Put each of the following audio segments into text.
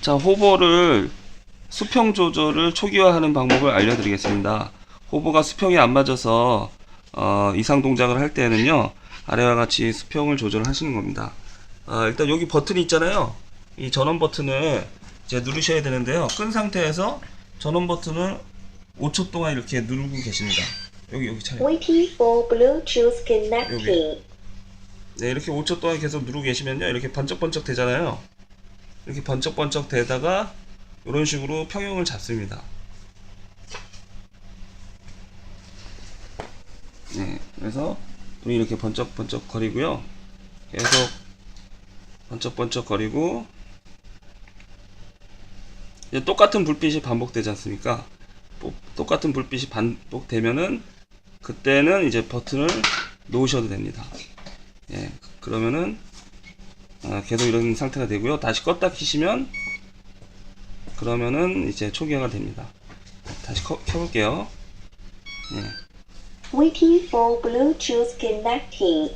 자, 호버를 수평 조절을 초기화하는 방법을 알려드리겠습니다. 호버가 수평이 안 맞아서 어, 이상 동작을 할 때는요 아래와 같이 수평을 조절하시는 겁니다. 아, 일단 여기 버튼이 있잖아요. 이 전원 버튼을 이제 누르셔야 되는데요. 끈 상태에서 전원 버튼을 5초 동안 이렇게 누르고 계십니다. 여기 여기 차례. Waiting for Bluetooth connecting. 네, 이렇게 5초 동안 계속 누르고 계시면요. 이렇게 번쩍번쩍 되잖아요. 이렇게 번쩍번쩍 되다가 이런 식으로 평형을 잡습니다. 네, 그래서 눈이 이렇게 번쩍번쩍 거리고요. 계속 번쩍번쩍 거리고 이제 똑같은 불빛이 반복되지 않습니까? 또- 똑같은 불빛이 반복되면은 그때는 이제 버튼을 놓으셔도 됩니다. 예, 그러면은 아, 계속 이런 상태가 되고요. 다시 껐다 키시면 그러면은 이제 초기화가 됩니다. 다시 켜, 켜볼게요. 예. Waiting for Bluetooth connecting.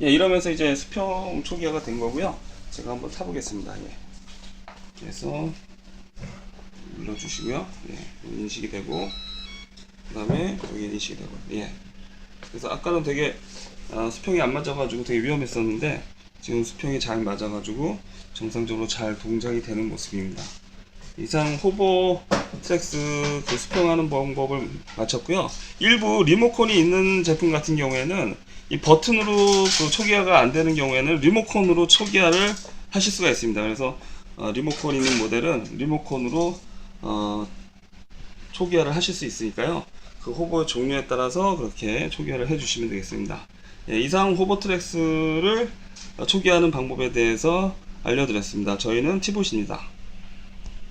예, 이러면서 이제 수평 초기화가 된 거고요. 제가 한번 타보겠습니다. 예. 그래서 눌러주시고요. 예, 인식이 되고 그 다음에 여기 인식이 되고 예. 그래서 아까는 되게 아, 수평이 안 맞아가지고 되게 위험했었는데 지금 수평이 잘 맞아가지고 정상적으로 잘 동작이 되는 모습입니다. 이상 호보 트랙스 그 수평하는 방법을 마쳤고요. 일부 리모컨이 있는 제품 같은 경우에는 이 버튼으로 그 초기화가 안 되는 경우에는 리모컨으로 초기화를 하실 수가 있습니다. 그래서 어, 리모컨 있는 모델은 리모컨으로 어, 초기화를 하실 수 있으니까요. 그 호버 종류에 따라서 그렇게 초기화를 해주시면 되겠습니다. 예, 이상 호버 트랙스를 초기화하는 방법에 대해서 알려드렸습니다. 저희는 티봇입니다.